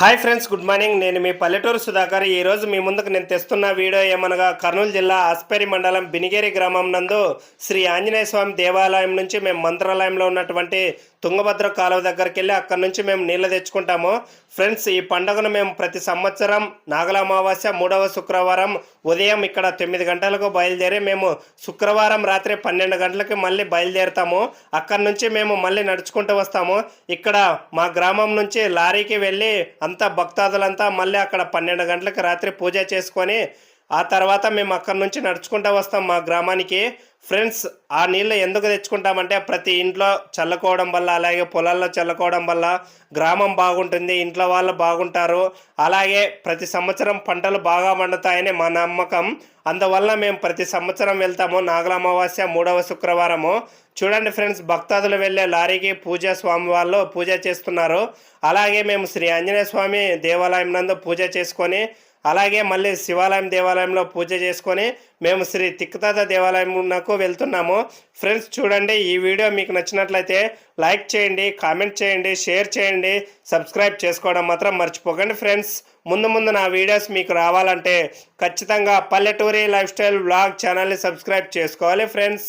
Hi friends good morning. నేను మీ పల్లెటూరు సుధాకర్. ఈరోజు మీ ముందుకు నేను తెస్తున్న వీడియో ఏమనగా కర్నూలు జిల్లా ఆస్పేరి మండలం బినిగేరి గ్రామం నందు శ్రీ ఆంజనేయ స్వామి దేవాలయం నుంచి మేము మంత్రాలయంలో ఉన్నటువంటి తుంగభద్ర కాలువ దగ్గరికి వెళ్ళి అక్కడ నుంచి మేము నీళ్ళు తెచ్చుకుంటాము. ఫ్రెండ్స్ ఈ పండుగను మేము ప్రతి సంవత్సరం నాగల అమావాస్య మూడవ శుక్రవారం ఉదయం ఇక్కడ తొమ్మిది గంటలకు బయలుదేరి మేము శుక్రవారం రాత్రి పన్నెండు గంటలకి మళ్ళీ బయలుదేరుతాము. అక్కడ నుంచి మేము మళ్ళీ నడుచుకుంటూ వస్తాము. ఇక్కడ మా గ్రామం నుంచి లారీకి వెళ్ళి అంతా భక్తాదులంతా మళ్ళీ అక్కడ పన్నెండు గంటలకు రాత్రి పూజ చేసుకొని ఆ తర్వాత మేము అక్కడి నుంచి నడుచుకుంటూ వస్తాం మా గ్రామానికి. ఫ్రెండ్స్ ఆ నీళ్ళు ఎందుకు తెచ్చుకుంటామంటే ప్రతి ఇంట్లో చల్లుకోవడం వల్ల అలాగే పొలాల్లో చల్లుకోవడం వల్ల గ్రామం బాగుంటుంది ఇంట్లో వాళ్ళు బాగుంటారు. అలాగే ప్రతి సంవత్సరం పంటలు బాగా పండుతాయని మా నమ్మకం. అందువల్ల మేము ప్రతి సంవత్సరం వెళ్తాము నాగల అమావాస్య మూడవ శుక్రవారము. చూడండి ఫ్రెండ్స్ భక్తాదులు వెళ్ళే లారీకి పూజ స్వామి వాళ్ళు పూజ చేస్తున్నారు. అలాగే మేము శ్రీ ఆంజనేయ స్వామి దేవాలయం నందు పూజ చేసుకొని అలాగే మళ్ళీ శివాలయం దేవాలయంలో పూజ చేసుకొని మేము శ్రీ తిక్కుతాత దేవాలయంకు వెళ్తున్నాము. ఫ్రెండ్స్ చూడండి ఈ వీడియో మీకు నచ్చినట్లయితే లైక్ చేయండి కామెంట్ చేయండి షేర్ చేయండి సబ్స్క్రైబ్ చేసుకోవడం మాత్రం మర్చిపోకండి ఫ్రెండ్స్. ముందు ముందు నా వీడియోస్ మీకు రావాలంటే ఖచ్చితంగా పల్లెటూరి లైఫ్ స్టైల్ బ్లాగ్ ఛానల్ని సబ్స్క్రైబ్ చేసుకోవాలి ఫ్రెండ్స్.